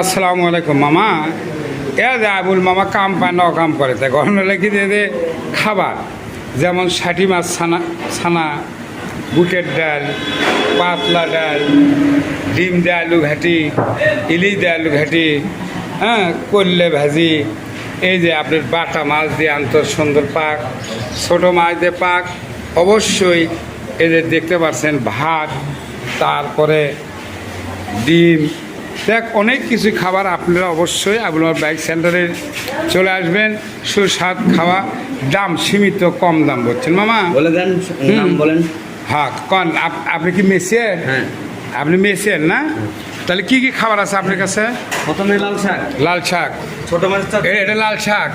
আসসালামু আলাইকুম, মামা। এ আবুল মামা কাম পায় ন কাম করে। তাই গরমে লেগে দিয়ে খাবার। যেমন ষাটি মাছ ছানা ছানা, বুটের ডাল, পাতলা ডাল, ডিম দিয়ে আলু ঘাটি, ইলিশ দিয়ে আলু ঘাটি হ্যাঁ করলে ভাজি। এই যে আপনার বাটা মাছ দিয়ে আন্তর সুন্দর পাক, ছোটো মাছ দিয়ে পাক। অবশ্যই এদের দেখতে পাচ্ছেন ভাত, তারপরে ডিম দেখ অনেক কিছু খাবার আপনারা অবশ্যই আপনার বাইক সেন্টারে চলে আসবেন। সুস্বাদ খাওয়া দাম সীমিত কম দাম বলছেন। মামা। বলে দেন বলেন। হ্যাঁ কন আপনি কি মেসিয়ার? হ্যাঁ। আপনি মেসিয়ার না? তাহলে কি কি খাবার আছে আপনার কাছে? প্রথমে লাল শাক। লাল শাক। ছোট মাছের এটা লাল শাক।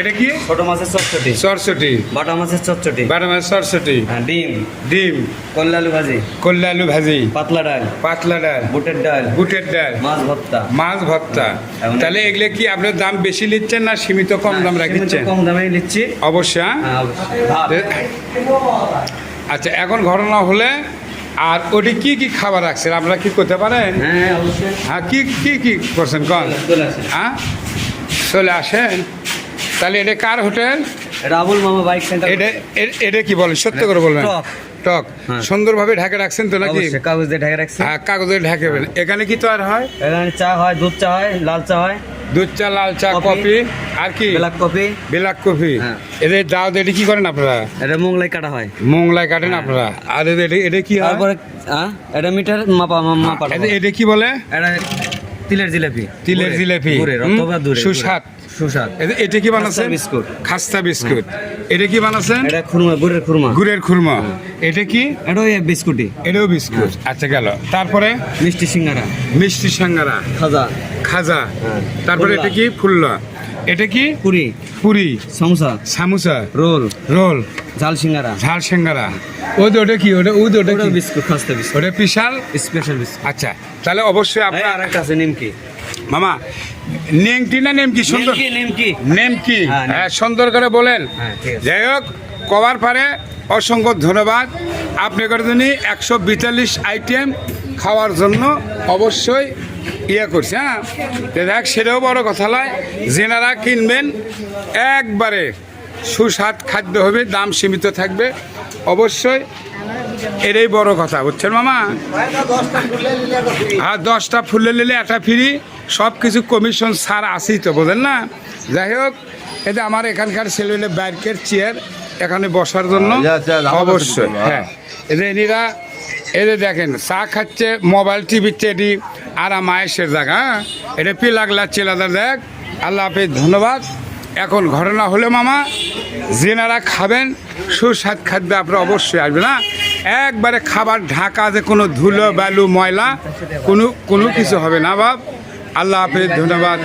এটা কি? ছোট মাছের চটচটি সরসটি বাটা মাছের চটচটি বাটা মাছের সরসটি হ্যাঁ, ডিম। ডিম। কল্লা আলু ভাজি। কল্লা আলু ভাজি। পাতলা ডাল। পাতলা ডাল। বুটের ডাল। বুটের ডাল। মাছ ভর্তা। মাছ ভর্তা। তাহলে এগুলো কি আপনার দাম বেশি নিচ্ছেন না সীমিত কম দাম সীমিত রাখিচ্ছেন কম দামে নিচ্ছি। অবশ্যই হ্যাঁ? হ্যাঁ। আচ্ছা এখন ঘটনা হলে আর ওটি কি কি খাবার রাখছেন? আপনারা কি করতে পারেন? হ্যাঁ হ্যাঁ কি কি কি করছেন কন? হ্যাঁ? চলে আসেন। তাহলে এটা কার হোটেল? আবুল মামা বাইক সেন্টার। এটা এটা কি বলেন? সত্য করে বলবেন? টক। হ্যাঁ। সুন্দরভাবে ঢাকে রাখছেন তো নাকি? কাগজ দিয়ে ঢেকে রাখছি। হ্যাঁ কাগজে ঢাকেবেন এখানে কি তৈরি হয়? এখানে চা হয় দুধ চা হয় লাল চা হয়। দুধ চা লাল চা কফি। আর কি? Black coffee. Black coffee. হ্যাঁ। এদের দাও এটি কি করেন আপনারা? এটা মোংলাই কাটা হয়। মোংলাই কাটেন আপনারা। আর এটা- এটা কি হয়? তারপরে হ্যাঁ এটা মিটার মাপা মাপা এটা- কি বলে? এটা তিলের জিলাপি। তিলের জিলাপি। সুস্বাদ। সুস্বাদ। এটা- কি বানাচ্ছেন? বিস্কুট। খাস্তা বিস্কুট। এটা কি বানাচ্ছেন? এটা খুরমা গুড়ের খুরমা। গুড়ের খুরমা। এটা কি? এটা ওই বিস্কুটি এটাও বিস্কুট। আচ্ছা গেল। তারপরে? মিষ্টি সিঙ্গারা। মিষ্টি সাঙ্গারা। খাজা। খাজা। হ্যাঁ। তারপরে এটা কি? ফুল্লা। এটা কি? পুরি। পুরি। সমসা। সামোসা। রোল। রোল। ঝাল সিঙ্গারা। ঝাল সিঙ্গারা। ওই ওটা কি? ওটা ওই ওটা কি? বিস্কুট খাস্তা বিস্কুট। ওটা বিশাল? Special biscuit. আচ্ছা তাহলে অবশ্যই আপনার আর একটা আছে নিমকি। মামা নেংটি না নেমকি? সুন্দর নিমকি নিমকি। নেমকি। হ্যাঁ, নেমকি। হ্যাঁ সুন্দর করে বলেন। হ্যাঁ, ঠিক আছে। যাই হোক কবার পারে অসংখ্য ধন্যবাদ। আপনাদের জন্য একশো বিতাল্লিশ আইটেম খাওয়ার জন্য অবশ্যই ইয়ে করছে হ্যাঁ? দেখ সেটাও বড় কথা নয় যেনারা কিনবেন একবারে সুস্বাদ খাদ্য হবে দাম সীমিত থাকবে। অবশ্যই এটাই বড় কথা বুঝছেন মামা? আর দশটা ফুলে নিলে একটা ফ্রি সব কিছু কমিশন ছাড় আসেই তো বোঝেন না? যাই হোক এটা আমার এখানকার ছেলে বাইকের চেয়ার এখানে বসার জন্য যা, আমাদের অবশ্যই হ্যাঁ। এরা এদের দেখেন, চা খাচ্ছে, মোবাইল টিভিতে এটি আরামায়েশের জায়গা হ্যাঁ? এটা পি লাগলা, চেলাদার দেখ। আল্লাহ হাফিজ, ধন্যবাদ। এখন ঘটনা হলে মামা যেনারা খাবেন, সুস্বাদ খাদ্য আপনারা অবশ্যই আসবেন না একবারে খাবার ঢাকা যে কোনো ধুলো, বালু, ময়লা, কোনো কোনো কিছু হবে না বাপ। আল্লাহ হাফিজ, ধন্যবাদ।